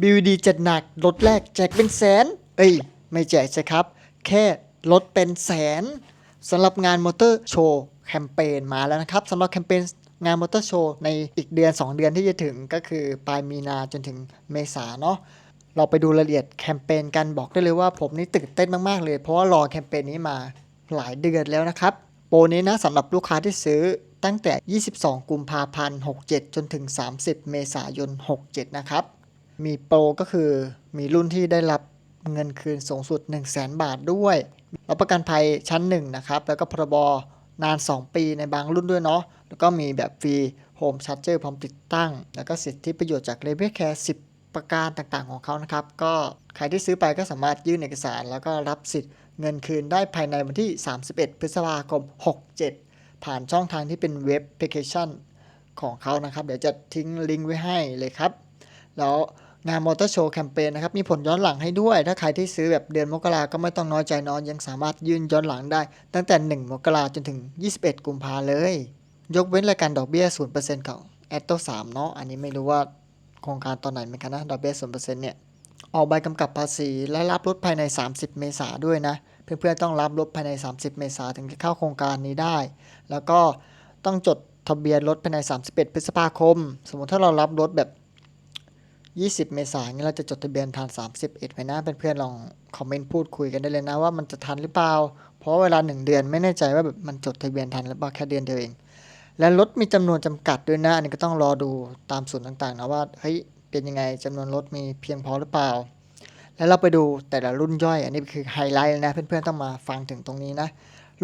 BVD จัดหนักลดแรกแจกเป็นแสน เอ้ย ไม่แจกใช่ครับ แค่ลดเป็นแสนสำหรับงานมอเตอร์โชว์แคมเปญมาแล้วนะครับสำหรับแคมเปญงานมอเตอร์โชว์ในอีกเดือน 2 เดือนที่จะถึงก็คือปลายมีนาจนถึงเมษาเนาะเราไปดูรายละเอียดแคมเปญกันบอกได้เลยว่าผมนี่ตื่นเต้นมาก ๆ เลย เพราะว่ารอแคมเปญนี้มาหลายเดือนแล้วนะครับ โปรนี้นะสำหรับลูกค้าที่ซื้อตั้งแต่ 22 กุมภาพันธ์ 67 จนถึง 30 เมษายน 67 นะครับ มีโปรก็คือมีรุ่นที่ได้รับเงินคืนสูงสุด 1 0 0 0 0แบาทด้วยรับประกันภัยชั้น 1 นะครับ แล้วก็พรบนาน 2 ปีในบางรุ่นด้วยเนาะ แล้วก็มีแบบฟรีโฮมชาร์จเจอร์พร้อมติดตั้ง แล้วก็สิทธิประโยชน์จากเลเวลแคร์10 ประการต่างๆของเขานะครับ ก็ใครที่ซื้อไปก็สามารถยื่นเอกสาร แล้วก็รับสิทธิ์เงินคืนได้ภายในวันที่ 31 พฤษภาคม 67 ผ่านช่องทางที่เป็นเว็บแอปพลิเคชันของเขานะครับ เดี๋ยวจะทิ้งลิงก์ไว้ให้เลยครับ แล้ว งานมอเตอร์โชว์แคมเปญนะครับมีผลย้อนหลังให้ด้วย ถ้าใครที่ซื้อแบบเดือนมกราก็ไม่ต้องน้อยใจนอนยังสามารถยื่นย้อนหลังได้ ตั้งแต่ 1 มกราจนถึง 21 กุมภาเลย ยกเว้นรายการดอกเบี้ย 0%ของแอตโต3เนาะอันนี้ไม่รู้ว่าโครงการตอนไหนเหมือนกันนะดอกเบี้ย 0%เนี่ยออกใบกำกับภาษีและรับรถภายใน 30 เมษาด้วยนะ เพื่อนๆต้องรับรถภายใน 30 เมษาถึงจะเข้าโครงการนี้ได้ แล้วก็ต้องจดทะเบียนรถภายใน 31 พฤษภาคม สมมติถ้าเรารับรถแบบ 20 เมษายนเราจะจดทะเบียนทัน 31ไว้นะเพื่อนๆลองคอมเมนต์พูดคุยกันได้เลยนะว่ามันจะทันหรือเปล่า เพราะเวลา 1 เดือนไม่แน่ใจว่าแบบมันจดทะเบียนทันหรือเปล่าแค่เดือนเดียวเอง และรถมีจำนวนจำกัดด้วยนะอันนี้ก็ต้องรอดูตามศูนต่างๆนะว่าเฮ้ยเป็นยังไงจำนวนรถมีเพียงพอหรือเปล่า แล้วเราไปดูแต่ละรุ่นย่อย อันนี้คือไฮไลท์เลยนะเพื่อนๆต้องมาฟังถึงตรงนี้นะ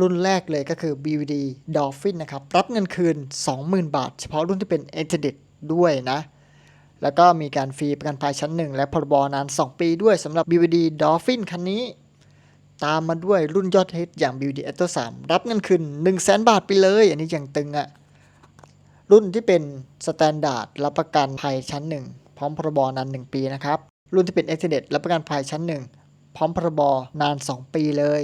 รุ่นแรกเลยก็คือ BVD Dolphin นะครับ รับเงินคืน 20,000 บาท เฉพาะรุ่นที่เป็น e x t e n d ด้วยนะ แล้วก็มีการฟรีประกันภัยชั้น 1 และพรบนาน 2 ปีด้วยสำหรับ BVD Dolphin คันนี้ ตามมาด้วยรุ่นยอดฮิตอย่าง BVD Atto 3 รับเงินคืน100,000บาทไปเลย อันนี้อย่างตึงอะรุ่นที่เป็นสแตนดาร์ดรับประกันภัยชั้น 1 พร้อมพรบนาน 1 ปีนะครับ รุ่นที่เป็น e x t e n d รับประกันภัยชั้น 1 พร้อมพรบนาน 2 ปีเลย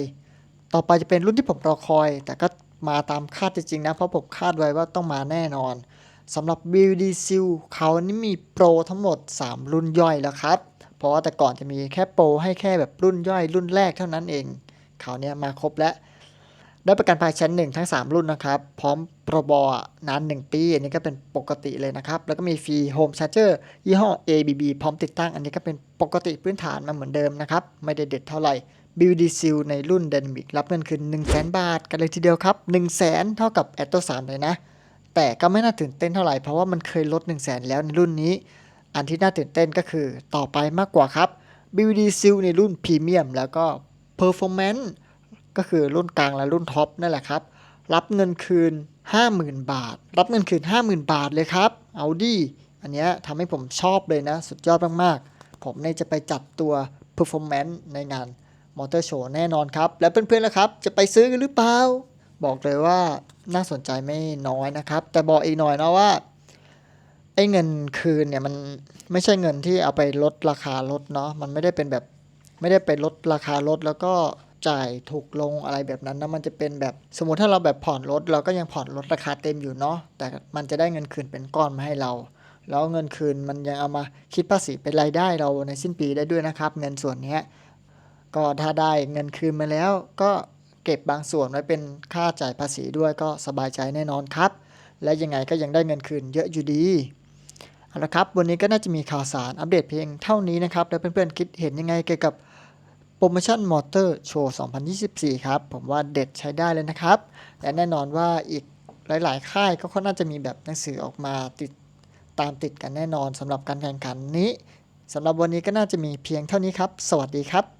ต่อไปจะเป็นรุ่นที่ผมรอคอย แต่ก็มาตามคาดจริงๆนะเพราะผมคาดไว้ว่าต้องมาแน่นอน สำหรับ BD Seal เขานี่มีโปรทั้งหมด 3 รุ่นย่อยแล้วครับ เพราะว่าแต่ก่อนจะมีแค่โปรให้แค่แบบรุ่นย่อยรุ่นแรกเท่านั้นเองเขาเนี่ยมาครบแล้ว ได้ประกันภัยชั้น 1 ทั้ง 3 รุ่นนะครับ พร้อมพรบอนาน 1 ปี อันนี้ก็เป็นปกติเลยนะครับ แล้วก็มีฟรีโฮมชาร์เจอร์ยี่ห้อ ABB พร้อมติดตั้ง อันนี้ก็เป็นปกติพื้นฐานมาเหมือนเดิมนะครับ ไม่ได้เด็ดเท่าไหร่ BD Seal ในรุ่น Dynamic รับเงินคืน1 0 0 0 0 0บาท กันเลยทีเดียวครับ 1 0 0 0 0 0เท่ากับ Atto 3เลยนะ แต่ก็ไม่น่าตื่นเต้นเท่าไหร่ เพราะว่ามันเคยลด 1 0 0 0 0แแล้วในรุ่นนี้ อันที่น่าตื่นเต้นก็คือต่อไปมากกว่าครับ BD Seal ในรุ่น Premium แล้วก็ Performance ก็คือรุ่นกลางและรุ่นท็อปนั่นแหละครับ รับเงินคืน 50,000 บาท รับเงินคืน 50,000 บาทเลยครับเอาดีอันนี้ทำให้ผมชอบเลยนะ สุดยอดมากๆ ผมเนี่ยจะไปจัดตัว Performance ในงานมอเตอร์โชว์แน่นอนครับ แล้วเพื่อนๆล่ะครับ จะไปซื้อกันหรือเปล่า บอกเลยว่า น่าสนใจไม่น้อยนะครับ แต่บอกอีกหน่อยนะว่าไอ้เงินคืนเนี่ยมันไม่ใช่เงินที่เอาไปลดราคารถเนาะมันไม่ได้เป็นแบบไม่ได้ไปลดราคารถแล้วก็จ่ายถูกลงอะไรแบบนั้นนะมันจะเป็นแบบสมมติถ้าเราแบบผ่อนรถเราก็ยังผ่อนรถราคาเต็มอยู่เนาะแต่มันจะได้เงินคืนเป็นก้อนมาให้เรา แล้วเงินคืนมันยังเอามาคิดภาษีเป็นรายได้เราในสิ้นปีได้ด้วยนะครับ เงินส่วนนี้ก็ถ้าได้เงินคืนมาแล้วก็ เก็บบางส่วนไว้เป็นค่าจ่ายภาษีด้วยก็สบายใจแน่นอนครับ และยังไงก็ยังได้เงินคืนเยอะอยู่ดีเอาละครับ วันนี้ก็น่าจะมีข่าวสารอัปเดตเพียงเท่านี้นะครับ แล้วเพื่อนๆคิดเห็นยังไงเกี่ยวกับโปรโมชั่นมอเตอร์โชว์2024 ครับ ผมว่าเด็ดใช้ได้เลยนะครับ และแน่นอนว่าอีกหลาย ๆ ค่ายก็น่าจะมีแบบหนังสือออกมาติดตามติดกันแน่นอนสำหรับการแข่งขันนี้สำหรับวันนี้ก็น่าจะมีเพียงเท่านี้ครับ สวัสดีครับ